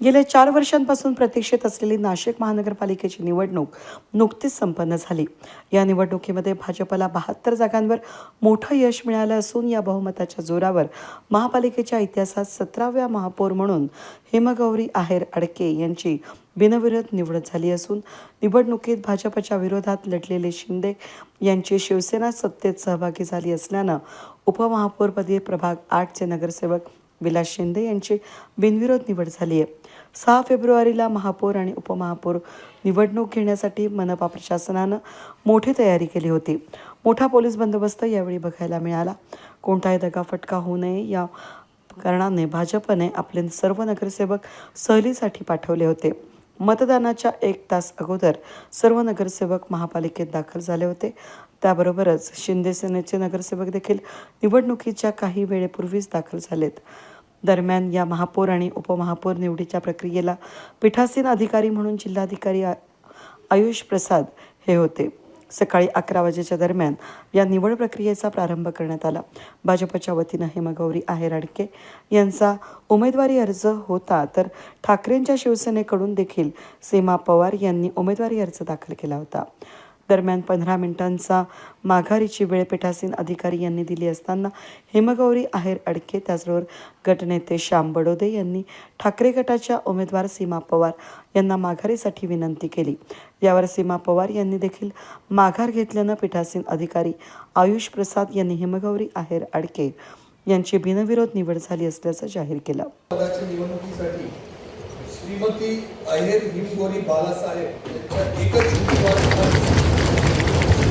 गेल्या चार वर्षांपासून प्रतीक्षेत असलेली नाशिक महानगरपालिकेची निवडणूक नुकतीच संपन्न झाली. या निवडणुकीमध्ये भाजपला बहात्तर जागांवर मोठं यश मिळालं असून या बहुमताच्या जोरावर महापालिकेच्या इतिहासात सतराव्या महापौर म्हणून हेमगौरी आहेर अडके यांची बिनविरोध निवड झाली असून निवडणुकीत भाजपच्या विरोधात लढलेले शिंदे यांची शिवसेना सत्तेत सहभागी झाली असल्यानं उपमहापौरपदी प्रभाग आठचे नगरसेवक विलास शिंदे यांची बिनविरोध निवड झाली आहे. सहा फेब्रुवारीला महापौर आणि उपमहापौर निवडणूक घेण्यासाठी मनपा प्रशासनानं मोठी तयारी केली होती. मोठा पोलीस बंदोबस्त यावेळी बघायला मिळाला. कोणताही दगाफटका होऊ नये या कारणाने भाजपने आपले सर्व नगरसेवक सहलीसाठी पाठवले होते. मतदानाच्या एक तास अगोदर सर्व नगरसेवक महापालिकेत दाखल झाले होते. त्याबरोबरच शिंदे सेनेचे नगरसेवक देखील निवडणुकीच्या काही वेळेपूर्वीच दाखल झालेत. दरम्यान या महापौर आणि उपमहापौर निवडीच्या प्रक्रियेला पीठासीन अधिकारी म्हणून जिल्हाधिकारी आयुष प्रसाद हे होते. सकाळी अकरा वाजेच्या दरम्यान या निवड प्रक्रियेचा प्रारंभ करण्यात आला. भाजपच्या वतीनं हेमगौरी आहेर अडके यांचा उमेदवारी अर्ज होता तर ठाकरेंच्या शिवसेनेकडून देखील सीमा पवार यांनी उमेदवारी अर्ज दाखल केला होता. दरम्यान पंधरा मिनिटांचा माघारीची वेळ पीठासीन अधिकारी यांनी दिली असताना हेमगौरी आहेर अडके त्याचबरोबर गटनेते श्याम बडोदे यांनी ठाकरे गटाच्या उमेदवार सीमा पवार यांना माघारीसाठी विनंती केली. यावर सीमा पवार यांनी देखील माघार घेतल्यानं पीठासीन अधिकारी आयुष प्रसाद यांनी हेमगौरी आहेर अडके यांची बिनविरोध निवड झाली असल्याचं जाहीर केलं. श्रीमती अहेर हिमगोरी बालासाहेब यांच्या एकच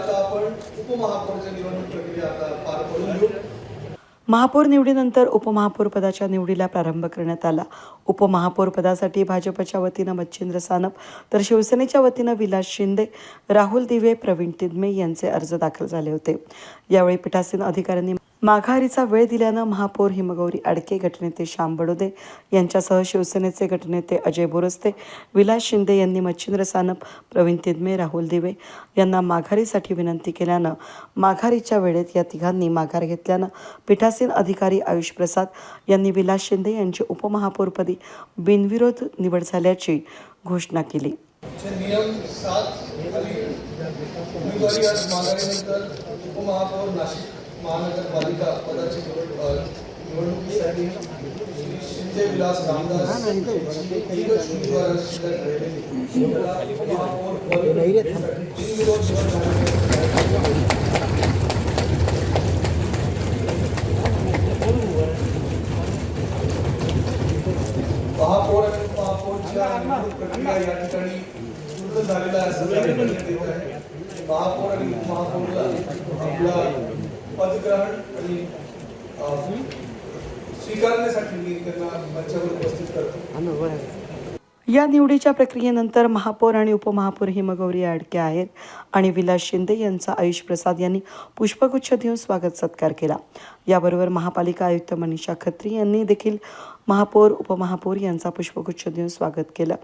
आता आपण निवडणूक प्रक्रिया आता पार पडून घेऊ. महापौर निवडीनंतर उपमहापौर पदाच्या निवडीला प्रारंभ करण्यात आला. उपमहापौर पदासाठी भाजपच्या वतीनं मच्छिंद्र सानप तर शिवसेनेच्या वतीनं विलास शिंदे राहुल दिवे प्रवीण तिदमे यांचे अर्ज दाखल झाले होते. यावेळी पीठासीन अधिकाऱ्यांनी माघारीचा वेळ दिल्यानं महापौर हिमगौरी अडके गटनेते श्याम बडोदे यांच्यासह शिवसेनेचे गटनेते अजय बोरस्ते विलास शिंदे यांनी मच्छिंद्र सानप प्रवीण तिदमे राहुल दिवे यांना माघारीसाठी विनंती केल्यानं माघारीच्या वेळेत या तिघांनी माघार घेतल्यानं पीठासीन अधिकारी आयुष प्रसाद यांनी विलास शिंदे यांची उपमहापौरपदी बिनविरोध निवड झाल्याची घोषणा केली. नियम सात उमेदवारी माघारीनंतर उपमहापौर नाशिक महानगरपालिका पदाची निवडणुकीसाठी शिंदे विलास रामदास निवड झालेली. महापौर आणि प्रक्रिया या ठिकाणी पूर्ण आहे. महापौर उपमहापौरला आपला पदग्रहण आणि स्वीकारण्यासाठी मी त्यांना मंचावर उपस्थित करतो. या निवडीच्या प्रक्रियेनंतर महापौर आणि उपमहापौर हिमगौरी आडके आहेत. आणि विलास शिंदे यांचा आयुष प्रसाद यांनी पुष्पगुच्छ देऊन स्वागत सत्कार केला. याबरोबर महापालिका आयुक्त मनीषा खत्री यांनी देखील महापौर उपमहापौर यांचा पुष्पगुच्छ देऊन स्वागत केलं.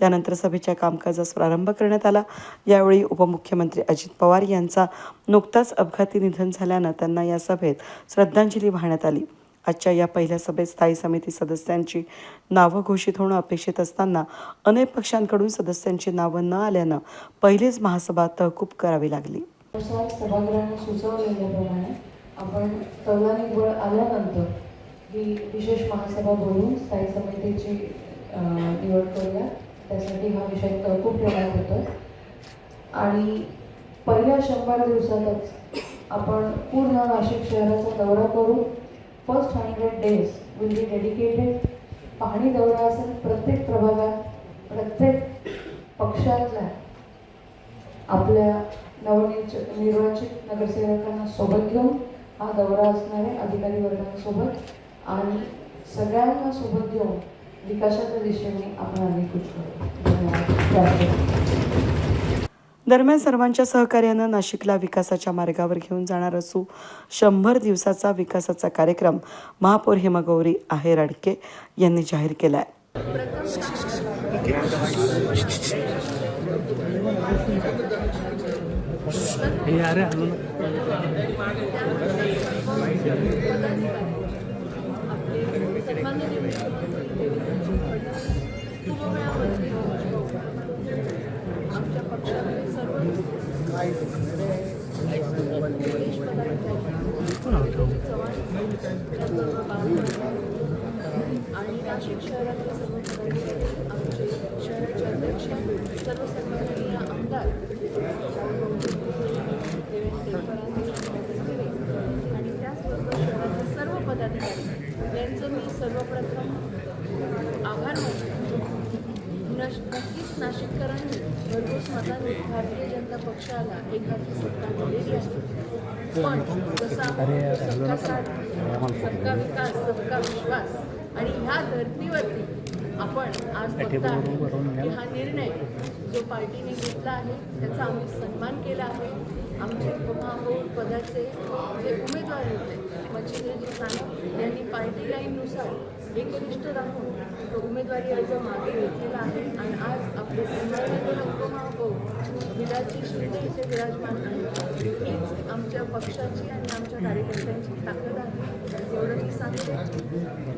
त्यानंतर सभेच्या कामकाजास प्रारंभ करण्यात आला. यावेळी उपमुख्यमंत्री अजित पवार यांचा नुकताच अपघाती निधन झाल्यानं त्यांना या सभेत श्रद्धांजली वाहण्यात आली. आजच्या या पहिल्या सभेत स्थायी समिती सदस्यांची नावं घोषित होणं अपेक्षित असताना अनेक पक्षांकडून सदस्यांची नावं न आल्यानं पहिलीच महासभा तहकूब करावी लागली. सभागृहाने सुचवलेल्याप्रमाणे आपण कौलानी बळ आल्यानंतर ही विशेष महासभा बोलून स्थायी समितीची निवड करूया. त्यासाठी हा विषय तहकूब ठेवण्यात होतो आणि पहिल्या शंभर दिवसातच आपण पूर्ण नाशिक शहराचा दौरा करू first hundred days will be dedicated पाहणी दौरा असेल प्रत्येक प्रभागात प्रत्येक पक्षातल्या आपल्या नवनिर्च निर्वाचित नगरसेवकांना सोबत घेऊन हा दौरा असणारे अधिकारी वर्गांसोबत आणि सगळ्यांना सोबत घेऊन विकासाच्या दिशेने आपण अनेक गोष्टी करू. धन्यवाद दरम्यान सर्वांच्या सहकार्यानं नाशिकला विकासाच्या मार्गावर घेऊन जाणार असू शंभर दिवसाचा विकासाचा कार्यक्रम महापौर हेमागौरी आहेर अडके यांनी जाहीर केला आहे सर्व आणि नाशिक शहरातील सर्व आमचे शहराचे अध्यक्ष सर्व सन्माननीय आमदार आणि त्याचबरोबर शहरातील सर्व पदाधिकारी यांचं मी सर्वप्रथम आभार मानतो नश नक्कीच नाशिककरांनी भरघोस भारतीय जनता पक्षाला एक हाती सत्ता दिलेली आहे पण जसा सबका साथ सबका विकास सबका विश्वास आणि ह्या धर्तीवरती आपण आज बघत की हा निर्णय जो पार्टीने घेतला आहे त्याचा आम्ही सन्मान केला आहे आमचे उपमहापौर पदाचे जे उमेदवार होते मच्छिंद्रजी सानप यांनी पार्टी लाईननुसार एकनिष्ठ राहून तो उमेदवारी अर्ज मागे घेतलेला आहे. आणि आज आपले सन्माननीय उपमहापौर विलासजी शिंदे इथे विराजमान आहेत. हीच आमच्या पक्षाची आणि आमच्या कार्यकर्त्यांची ताकद आहे. एवढं मी सांगते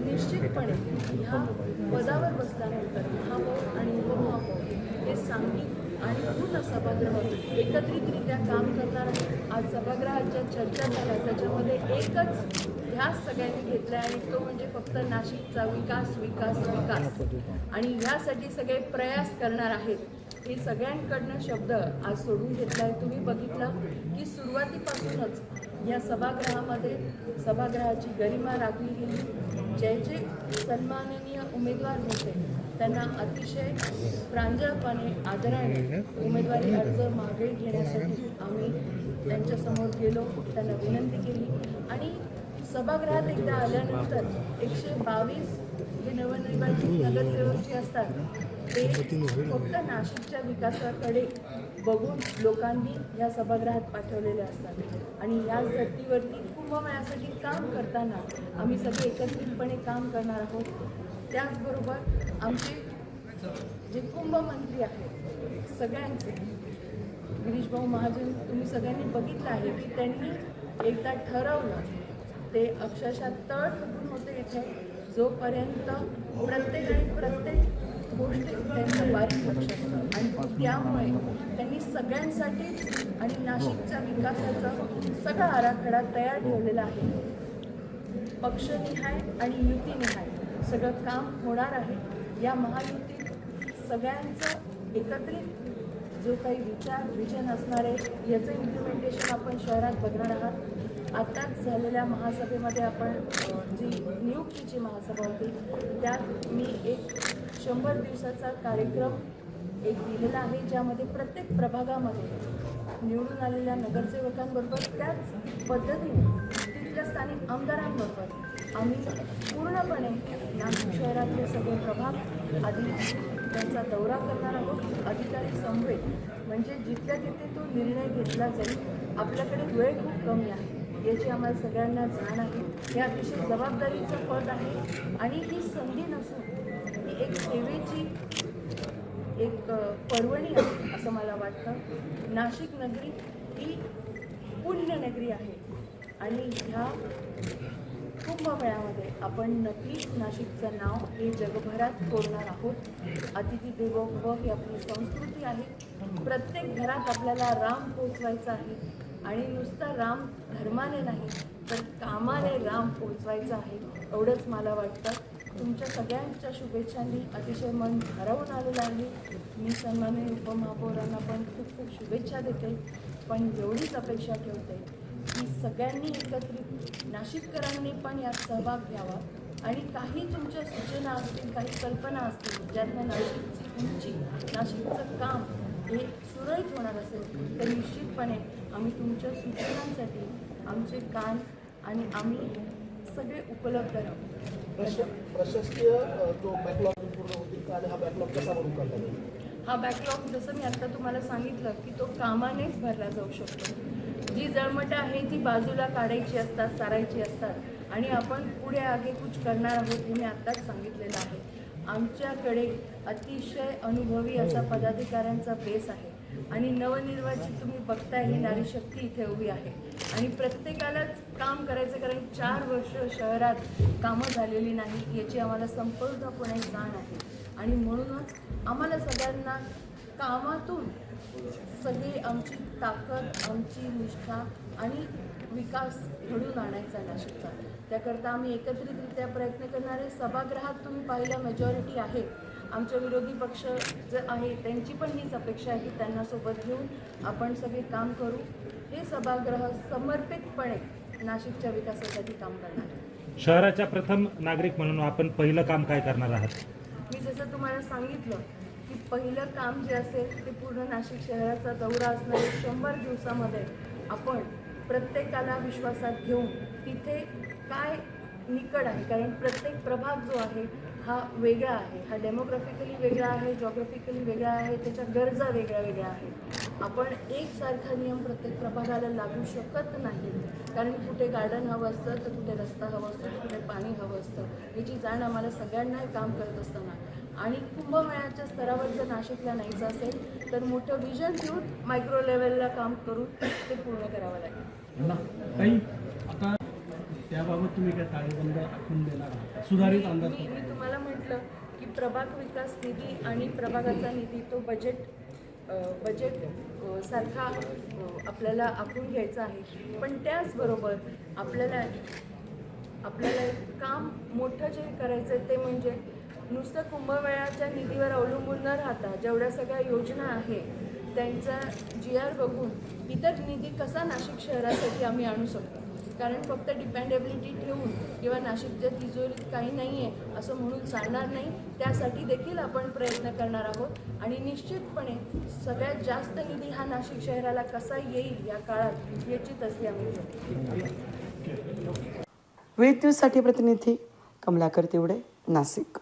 निश्चितपणे ह्या पदावर बसल्यानंतर महापौर आणि उपमहापौर हे सांगली आणि पूर्ण सभागृह एकत्रितरित्या काम करणार आहे आज सभागृहाच्या चर्चा झाल्या. त्याच्यामध्ये एकच ध्यास सगळ्यांनी घेतला आणि तो म्हणजे फक्त नाशिकचा विकास विकास विकास. आणि ह्यासाठी सगळे प्रयास करणार आहेत. हे सगळ्यांकडनं शब्द आज सोडून घेतला आहे तुम्ही बघितलं की सुरुवातीपासूनच या सभागृहामध्ये सभागृहाची गरिमा राखली गेली. जे जे सन्माननीय उमेदवार होते. त्यांना अतिशय प्रांजळपणे आदराने उमेदवारी अर्ज मागे घेण्यासाठी आम्ही त्यांच्यासमोर गेलो. त्यांना विनंती केली. आणि सभागृहात एकदा आल्यानंतर एकशे बावीस जे नवनिर्वाचित नगरसेवक जे असतात ते फक्त नाशिकच्या विकासाकडे बघून लोकांनी या सभागृहात पाठवलेले असतात. आणि याच धर्तीवरती कुंभमेळ्यासाठी काम करताना आम्ही सगळे एकत्रितपणे काम करणार आहोत. त्याचबरोबर आमचे जे कुंभमंत्री आहेत सगळ्यांचे गिरीशभाऊ महाजन तुम्ही सगळ्यांनी बघितलं आहे की त्यांनी एकदा ठरवलं ते अक्षरशः तळ ठोकून होते इथे. जोपर्यंत प्रत्येक आणि प्रत्येक गोष्टी त्यांचं बारीक लक्ष असतं. आणि त्यामुळे त्यांनी सगळ्यांसाठी आणि नाशिकच्या विकासाचा सगळा आराखडा तयार ठेवलेला आहे. पक्षनिहाय आणि युतीनिहाय सगळं काम होणार आहे. या महायुतीत सगळ्यांचं एकत्रित जो काही विचार विजन असणार आहे याचं इम्प्लिमेंटेशन आपण शहरात बघणार आहात. आत्ताच झालेल्या महासभेमध्ये आपण जी नियुक्तीची महासभा होती त्यात मी एक शंभर दिवसाचा कार्यक्रम एक दिलेला आहे ज्यामध्ये प्रत्येक प्रभागामध्ये निवडून आलेल्या नगरसेवकांबरोबर त्याच पद्धतीने तिथल्या स्थानिक आमदारांबरोबर आम्ही पूर्णपणे नाशिक शहरातले सगळे प्रभाग आधी त्यांचा दौरा करणार आहोत. अधिकारी समवेत म्हणजे जिथल्या तिथे तो निर्णय घेतला जाईल आपल्याकडे वेळ खूप कमी आहे. याची आम्हाला सगळ्यांना जाण आहे. हे अतिशय जबाबदारीचं पद आहे आणि ही संधी नसून ही एक सेवेची एक पर्वणी आहे असं मला वाटतं. नाशिक नगरी ही पुण्यनगरी आहे आणि ह्या कुंभमेळ्यामध्ये आपण नक्कीच नाशिकचं नाव हे जगभरात कोरणार आहोत. अतिथी देवो भव ही आपली संस्कृती आहे. प्रत्येक घरात आपल्याला राम पोचवायचा आहे. आणि नुसता राम धर्माने नाही तर कामाने राम पोचवायचा आहे एवढंच मला वाटतं. तुमच्या सगळ्यांच्या शुभेच्छांनी अतिशय मन भारावून आलेलं आहे. मी सन्माननीय उपमहापौरांना पण खूप खूप शुभेच्छा देते पण एवढीच अपेक्षा ठेवते की सगळ्यांनी एकत्रित नाशिककरांनी पण यात सहभाग घ्यावा. आणि काही तुमच्या सूचना असतील काही कल्पना असतील ज्यांना नाशिकची उंची नाशिकचं काम हे सुरळीत होणार असेल तर निश्चितपणे आम्ही तुमच्या सूचनांसाठी आमचे कान आणि आम्ही सगळे उपलब्ध राहू. प्रश- प्रशासकीय जो बॅकलॉग पूर्ण होतील का आणि हा बॅकलॉग कसा भरून काढला जाईल? हा बॅकलॉग जसं मी आता तुम्हाला सांगितलं की तो कामानेच भरला जाऊ शकतो. जी जळमटं आहे ती बाजूला काढायची असतात सारायची असतात आणि आपण पुढे आगेकूच करणार आहोत हे मी आत्ताच सांगितलेलं आहे. आमच्याकडे अतिशय अनुभवी असा पदाधिकाऱ्यांचा बेस आहे. आणि नवनिर्वाचित तुम्ही बघताय ही नारी शक्ती इथे उभी आहे. आणि प्रत्येकालाच काम करायचं कारण चार वर्ष शहरात कामं झालेली नाही याची आम्हाला संपूर्णपणे जाण आहे. आणि म्हणूनच आम्हाला सगळ्यांना कामातून सगळी आमची ताकद आमची निष्ठा आणि विकास घडून आणायचा नाशिकचा त्याकरता आम्ही एकत्रितरित्या प्रयत्न करणारे सभागृहात तुम्ही पाहिलं मेजॉरिटी आहे आमच्या विरोधी पक्ष जे आहे त्यांची पण हीच अपेक्षा आहे की त्यांना सोबत घेऊन आपण सगळे काम करू हे सभागृह समर्पितपणे नाशिकच्या विकासासाठी काम करणार आहे. शहराच्या प्रथम नागरिक म्हणून आपण पहिलं काम काय करणार आहात मी जसं तुम्हाला सांगितलं की पहिलं काम जे असेल ते पूर्ण नाशिक शहराचा दौरा असणार. शंभर दिवसामध्ये आपण प्रत्येकाला विश्वासात घेऊन तिथे काय निकड आहे? कारण प्रत्येक प्रभाग जो आहे हा वेगळा आहे. हा डेमोग्राफिकली वेगळा आहे जॉग्राफिकली वेगळा आहे त्याच्या गरजा वेगळ्या वेगळ्या आहेत. आपण एकसारखा नियम प्रत्येक प्रभागाला लागू शकत नाही. कारण कुठे गार्डन हवं असतं तर कुठे रस्ता हवा असतो तर कुठे पाणी हवं असतं. याची जाण आम्हाला सगळ्यांना काम करत असताना. आणि कुंभमेळ्याच्या स्तरावर जर नाशिकला न्यायचं असेल तर मोठं विजन घेऊन मायक्रो लेवलला काम करून ते पूर्ण करावं लागेल. हो ताई आता त्याबाबत तुम्ही काय ताळेबंद आखून देणार सुधारित अंदाज मी मी तुम्हाला म्हटलं की प्रभाग विकास निधी आणि प्रभागाचा निधी तो बजेट बजेट सारखा आपल्याला आखून घ्यायचा आहे. पण त्याचबरोबर आपल्याला आपल्याला एक काम मोठं जे करायचं आहे ते म्हणजे नुसतं कुंभमेळ्याच्या निधीवर अवलंबून न राहता जेवढ्या सगळ्या योजना आहे त्यांचा जी आर बघून इतर निधी कसा नाशिक शहरासाठी आम्ही आणू शकतो? कारण फक्त डिपेंडेबिलिटी ठेवून किंवा नाशिकच्या तिजोरीत काही नाही आहे असं म्हणून चालणार नाही त्यासाठी देखील आपण प्रयत्न करणार आहोत. आणि निश्चितपणे सगळ्यात जास्त निधी हा नाशिक शहराला कसा येईल या काळात याची तसली आम्ही घेऊ न्यूजसाठी प्रतिनिधी कमलाकर तिवडे नाशिक.